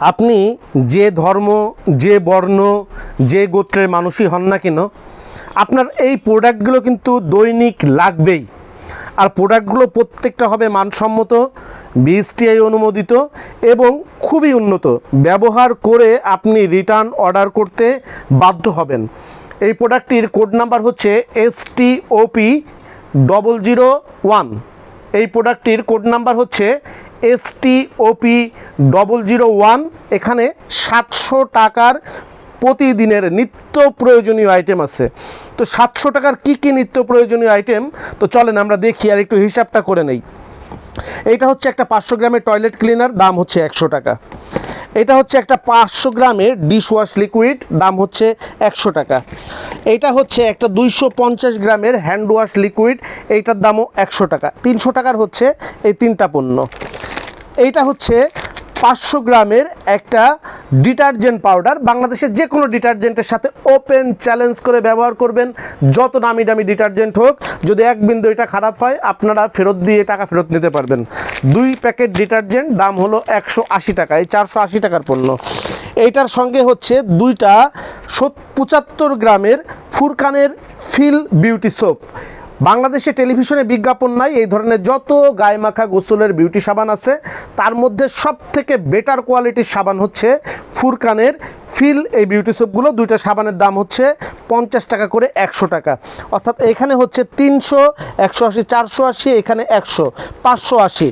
আপনি যে ধর্ম, যে বর্ণ, যে গোত্রের মানুষই হন না কেন, আপনার এই প্রোডাক্টগুলো কিন্তু দৈনিক লাগবেই। আর প্রোডাক্টগুলো প্রত্যেকটা হবে মানসম্মত, বিএসটিআই অনুমোদিত এবং খুবই উন্নত। ব্যবহার করে আপনি রিটার্ন অর্ডার করতে বাধ্য হবেন। এই প্রোডাক্টটির কোড নাম্বার হচ্ছে S T OP double zero one এই প্রোডাক্টটির কোড নাম্বার হচ্ছে S T OP double zero one এখানে সাতশো টাকার প্রতিদিনের নিত্য প্রয়োজনীয় আইটেম আছে। তো সাতশো টাকার কি কি নিত্য প্রয়োজনীয় আইটেম তো চলেন আমরা দেখি আর একটু হিসাবটা করে নেই। এইটা হচ্ছে একটা পাঁচশো গ্রামের টয়লেট ক্লিনার দাম হচ্ছে একশো টাকা। এটা হচ্ছে একটা পাঁচশো গ্রামের ডিশ ওয়াশ লিকুইড দাম হচ্ছে একশো টাকা। এইটা হচ্ছে একটা দুইশো পঞ্চাশ গ্রামের হ্যান্ড ওয়াশ লিকুইড এইটার দামও একশো টাকা। তিনশো টাকার হচ্ছে এই তিনটা পণ্য। এইটা হচ্ছে পাঁচশো গ্রামের একটা ডিটারজেন্ট পাউডার। বাংলাদেশের যে কোনো ডিটারজেন্টের সাথে ওপেন চ্যালেঞ্জ করে ব্যবহার করবেন। যত দামি দামি ডিটারজেন্ট হোক, যদি এক বিন্দু এটা খারাপ হয়, আপনারা ফেরত দিয়ে টাকা ফেরত নিতে পারবেন। দুই প্যাকেট ডিটারজেন্ট, দাম হলো একশো আশি টাকা, এই চারশো আশি টাকার পণ্য। এইটার সঙ্গে হচ্ছে দুইটা সত, পঁচাত্তর গ্রামের ফুরকানের ফিল বিউটি সোপ। বাংলাদেশে টেলিভিশনে বিজ্ঞাপন নাই, এই ধরনের যত গায়ে মাখা গোসলের বিউটি সাবান আছে, তার মধ্যে সব থেকে বেটার কোয়ালিটির সাবান হচ্ছে ফুরকানের ফিল এই বিউটি সোপগুলো, দুইটা সাবানের দাম হচ্ছে পঞ্চাশ টাকা করে একশো টাকা। অর্থাৎ এখানে হচ্ছে তিনশো, একশো আশি, চারশো আশি, এখানে একশো, পাঁচশো আশি।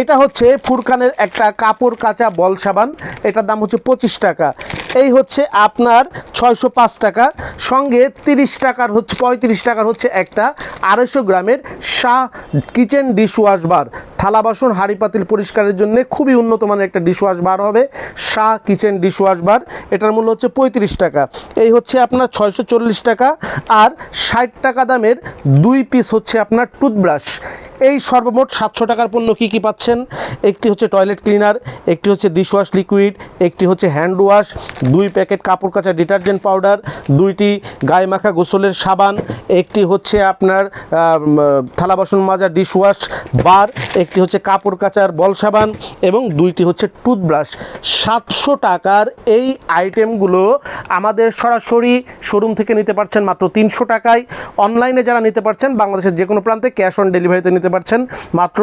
এটা হচ্ছে ফুরকানের একটা কাপড় কাচা বল সাবান, এটার দাম হচ্ছে পঁচিশ টাকা। এই হচ্ছে আপনার ছয়শো পাঁচ টাকা, সঙ্গে তিরিশ টাকার হচ্ছে, পঁয়ত্রিশ টাকার হচ্ছে একটা আড়াইশো গ্রামের শাহ কিচেন ডিশওয়াশ বার। থালা বাসন, হাঁড়ি পাতিল পরিষ্কারের জন্য খুবই উন্নত মানের একটা ডিশওয়াশ বার হবে। Shah kitchen dishwash bar. এটার মূল্য হচ্ছে পঁয়ত্রিশ টাকা। এই হচ্ছে আপনার ছয়শো চল্লিশ টাকা। আর ষাট টাকা দামের দুই পিস হচ্ছে আপনার টুথব্রাশ এই সর্বমোট সাতশো টাকার পণ্য কী কী পাচ্ছেন? একটি হচ্ছে টয়লেট ক্লিনার একটি হচ্ছে ডিশওয়াশ লিকুইড একটি হচ্ছে হ্যান্ড ওয়াশ দুই প্যাকেট কাপড় কাচা ডিটারজেন্ট পাউডার দুইটি গায়ে মাখা গোসলের সাবান, একটি হচ্ছে আপনার থালা বাসন মাজা ডিশওয়াশ বার একটি হচ্ছে কাপড় কাচার বল সাবান এবং দুইটি হচ্ছে টুথব্রাশ সাতশো টাকার এই আইটেমগুলো আমাদের সরাসরি শোরুম থেকে নিতে পারছেন মাত্র তিনশো টাকায়। অনলাইনে যারা নিতে পারছেন, বাংলাদেশের যে কোনো প্রান্তে ক্যাশ অন ডেলিভারিতে নিতে পারছেন। মাত্র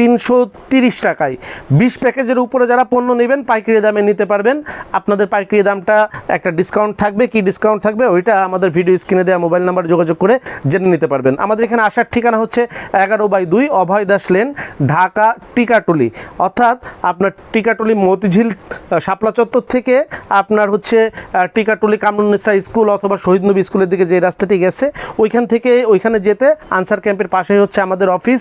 তিনশো তিরিশ টাকায়। বিশ প্যাকেজের উপরে যারা পণ্য নেবেন, পাইকারি দামে নিতে পারবেন। আপনাদের পাইকারি দামটা একটা ডিসকাউন্ট থাকবে। কি ডিসকাউন্ট থাকবে? ওইটা আমাদের ভিডিও স্ক্রিনে দেওয়া মোবাইল নাম্বার যোগাযোগ করে জেনে নিতে পারবেন। আমাদের এখানে আসার ঠিকানা হচ্ছে এগারো বাই দুই অভয় দাস লেন, ঢাকা টিকাটুলি। অর্থাৎ আপনার টিকাটুলি মতিঝিল শাপলা চত্বর থেকে আপনার হচ্ছে টিকাটুলি কামরুন্নেসা স্কুল অথবা শহীদ নবী স্কুলের দিকে যে রাস্তাটি গেছে, ওইখান থেকে ওইখানে যেতে আনসার ক্যাম্পের পাশেই হচ্ছে আমাদের অফিস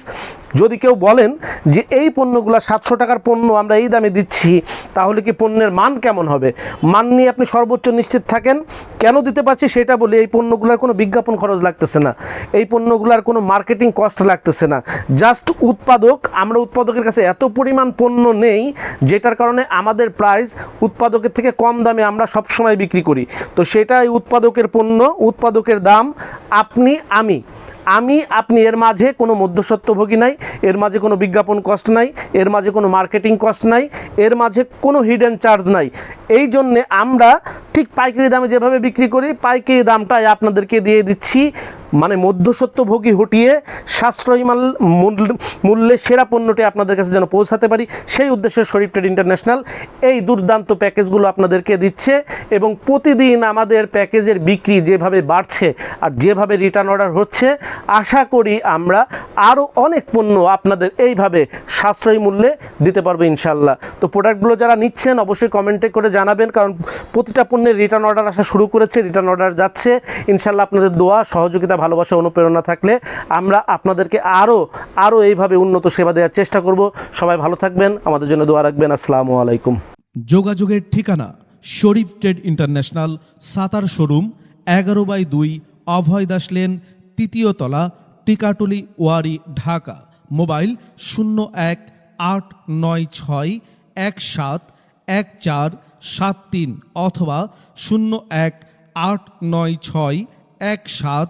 যদি কেউ বলেন যে এই পণ্যগুলো সাতশো টাকার পণ্য আমরা এই দামে দিচ্ছি, তাহলে কি পণ্যের মান কেমন হবে? মান নিয়ে আপনি সর্বোচ্চ নিশ্চিত থাকেন। কেন দিতে পারছি সেটা বলি, এই পণ্যগুলোর কোনো বিজ্ঞাপন খরচ লাগতেছে না। এই পণ্যগুলোর কোনো মার্কেটিং কস্ট লাগতেছে না। জাস্ট উৎপাদক, আমরা উৎপাদকের কাছে এত পরিমাণ পণ্য নেই, যেটার কারণে আমাদের প্রাইস উৎপাদকের থেকে কম দামে আমরা সবসময় বিক্রি করি। তো সেটাই উৎপাদকের পণ্য, উৎপাদকের দাম, আপনি, আমি। আমি, আপনি, এর মাঝে কোনো মধ্যস্বত্বভোগী নাই, এর মাঝে কোনো বিজ্ঞাপন কষ্ট নাই, এর মাঝে কোনো মার্কেটিং কস্ট নাই, এর মাঝে কোনো হিডেন চার্জ নাই। এই জন্যে আমরা ঠিক পাইকারি দামে যেভাবে বিক্রি করি, পাইকারি দামটাই আপনাদেরকে দিয়ে দিচ্ছি। মানে মধ্যস্বত্বভোগী হটিয়ে সাশ্রয়ী মাল মূল্যে সেরা পণ্যটি আপনাদের কাছে যেন পৌঁছাতে পারি, সেই উদ্দেশ্যে শরীফ ট্রেড ইন্টারন্যাশনাল এই দুর্দান্ত প্যাকেজগুলো আপনাদেরকে দিচ্ছে এবং প্রতিদিন আমাদের প্যাকেজের বিক্রি যেভাবে বাড়ছে আর যেভাবে রিটার্ন অর্ডার হচ্ছে, আশা করি আমরা আরও অনেক পণ্য আপনাদের এইভাবে সাশ্রয়ী মূল্যে দিতে পারব ইনশাল্লাহ তো প্রোডাক্টগুলো যারা নিচ্ছেন অবশ্যই কমেন্টে করে জানাবেন, কারণ প্রতিটা পণ্যের রিটার্ন অর্ডার আসা শুরু করেছে, রিটার্ন অর্ডার যাচ্ছে। ইনশাল্লাহ আপনাদের দোয়া, সহযোগিতা ভালোবাসা, অনুপ্রেরণা থাকলে আমরা আপনাদেরকে আরও আরও এইভাবে উন্নত সেবা দেওয়ার চেষ্টা করব। সবাই ভালো থাকবেন, আমাদের জন্য দোয়া রাখবেন। আসসালামু আলাইকুম। যোগাযোগের ঠিকানা, Sharif trade international, Sattar showroom, এগারো বাই দুই, অভয় দাস লেন, তৃতীয় তলা, টিকাটুলি, ওয়ারি, ঢাকা। মোবাইল শূন্য এক আট নয় ছয় এক সাত এক চার সাত তিন অথবা শূন্য এক আট নয় ছয় এক সাত